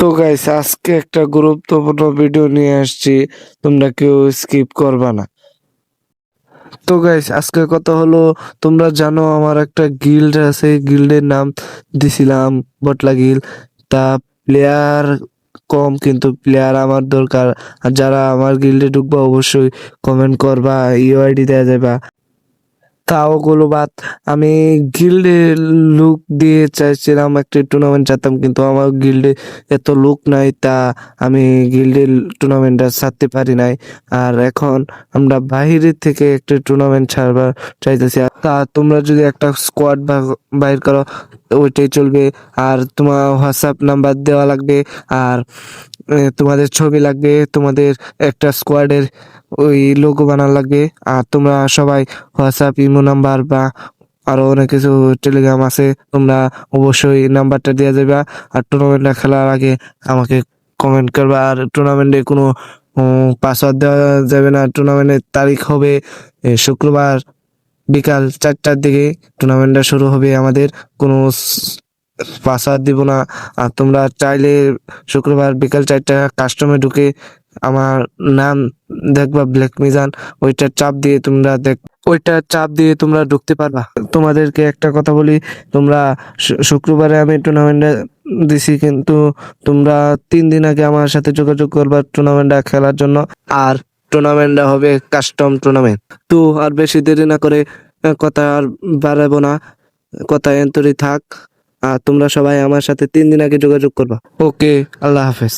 তো গাইস আজকে একটা গুরুত্বপূর্ণ ভিডিও নিয়ে আসছি। তোমরা কেউ স্কিপ করবা না। তো গাইস আজকে কথা হলো, তোমরা জানো আমার একটা গিল্ড আছে গিল্ডের নাম দিছিলাম বটলা গিল্ড তা প্লেয়ার কম, কিন্তু প্লেয়ার আমার দরকার। আর যারা আমার গিল্ডে ঢুকবা, অবশ্যই কমেন্ট করবা ইউআইডি দেওয়া যাবে তাও গুলো বাদ। আমি গিল্ডে লুক দিয়ে চাইছিলাম একটি টুর্নামেন্ট চাইতাম, কিন্তু আমার গিল্ডে এত লুক নাই তা আমি গিল্ডে টুর্নামেন্টটা ছাড়তে পারি নাই। আর এখন আমরা বাইরে থেকে একটি টুর্নামেন্ট ছাড়বার চাইতেছি। তা তোমরা যদি একটা স্কোয়াড বাইর করো ওইটাই চলবে। আর তোমার হোয়াটসঅ্যাপ নাম্বার দেওয়া লাগবে, আর তোমাদের ছবি লাগবে, তোমাদের একটা স্কোয়াডের ওই লোগো বানানো লাগবে। আর তোমরা সবাই হোয়াটসঅ্যাপ ইমো নাম্বার বা আরও অনেক কিছু টেলিগ্রাম আছে, তোমরা অবশ্যই নাম্বারটা দিয়ে যাবে আর টুর্নামেন্টটা খেলার আগে আমাকে কমেন্ট করবে। আর টুর্নামেন্টে কোনো পাসওয়ার্ড দেওয়া যাবে না। টুর্নামেন্টের তারিখ হবে শুক্রবার। বিকাল চারটার দিকে টুর্নামেন্টটা শুরু হবে আমাদের। কোনো পাসওয়ার্ড দিব না। আর তোমরা চাইলে শুক্রবার বিকাল চারটা কাস্টমে ঢুকে আমার নাম দেখবা ব্ল্যাক মিজান ওইটা চাপ দিয়ে তোমরা দেখ, ওইটা চাপ দিয়ে তোমরা ঢুকতে পারবা। তোমাদেরকে একটা কথা বলি, তোমরা শুক্রবারে আমি টুর্নামেন্টে দিছি কিন্তু তোমরা তিন দিন আগে আমার সাথে যোগাযোগ করবা টুর্নামেন্টটা খেলার জন্য। আর টুর্নামেন্টটা হবে কাস্টম টুর্নামেন্ট তো আর বেশি দেরি না করে কথা আর বাড়াবো না। কথা এন্তরি থাক। আর তোমরা সবাই আমার সাথে তিন দিন আগে যোগাযোগ করবা। ওকে, আল্লাহ হাফেজ।